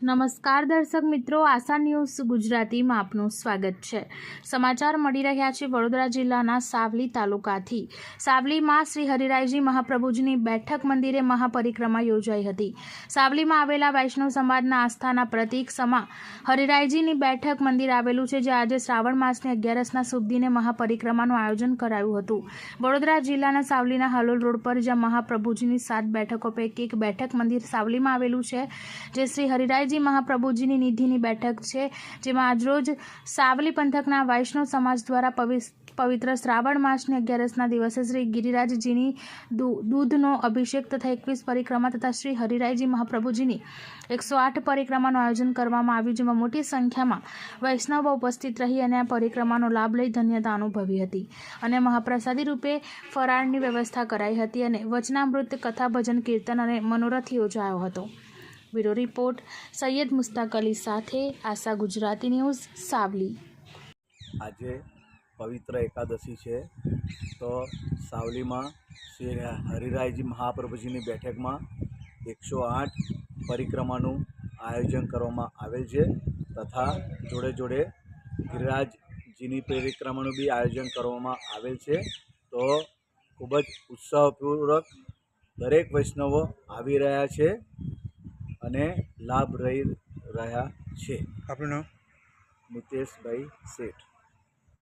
નમસ્કાર દર્શક મિત્રો, આશા ન્યૂઝ ગુજરાતીમાં આપનું સ્વાગત છે. સમાચાર મળી રહ્યા છે વડોદરા જિલ્લાના સાવલી તાલુકાથી. સાવલીમાં શ્રી હરિરાયજી મહાપ્રભુજીની બેઠક મંદિરે મહાપરિક્રમા યોજાઈ હતી. સાવલીમાં આવેલા વૈષ્ણવ સમાજના આસ્થાના પ્રતીક સમા હરિરાયજીની બેઠક મંદિર આવેલું છે, જે આજે શ્રાવણ માસની અગિયારસના દિને મહાપરિક્રમાનું આયોજન કરાયું હતું. વડોદરા જિલ્લાના સાવલીના હાલોલ રોડ પર જ્યાં મહાપ્રભુજીની સાત બેઠકો પૈકી એક બેઠક મંદિર સાવલીમાં આવેલું છે, જે શ્રી હરિરાયજી મહાપ્રભુજીની નિધિની બેઠક છે, જેમાં આજરોજ સાવલી પંથકના વૈષ્ણવ સમાજ દ્વારા પવિત્ર શ્રાવણ માસની અગિયારસના દિવસે શ્રી ગિરિરાજજીની દૂધનો અભિષેક તથા એકવીસ પરિક્રમા તથા શ્રી હરિરાયજી મહાપ્રભુજીની એકસો આઠ પરિક્રમાનું આયોજન કરવામાં આવ્યું, જેમાં મોટી સંખ્યામાં વૈષ્ણવો ઉપસ્થિત રહી અને આ પરિક્રમાનો લાભ લઈ ધન્યતા અનુભવી હતી અને મહાપ્રસાદી રૂપે ફરાળની વ્યવસ્થા કરાઈ હતી અને વચનામૃત, કથા ભજન, કીર્તન અને મનોરથ યોજાયો હતો. બ્યુરો રિપોર્ટ, સૈયદ મુસ્તાક અલી સાથે આશા ગુજરાતી ન્યૂઝ, સાવલી. આજે પવિત્ર એકાદશી છે. તો સાવલીમાં શ્રી હરિરાયજી મહાપ્રભુજીની બેઠકમાં એકસો આઠ પરિક્રમાનું આયોજન કરવામાં આવેલ છે તથા જોડે જોડે ગિરિરાજજીની પરિક્રમાનું બી આયોજન કરવામાં આવેલ છે. તો ખૂબ જ ઉત્સાહપૂર્વક દરેક વૈષ્ણવો આવી રહ્યા છે. અને લાભ રહી રહ્યા છે. આપણું નામ? મિતેશભાઈ શેઠ.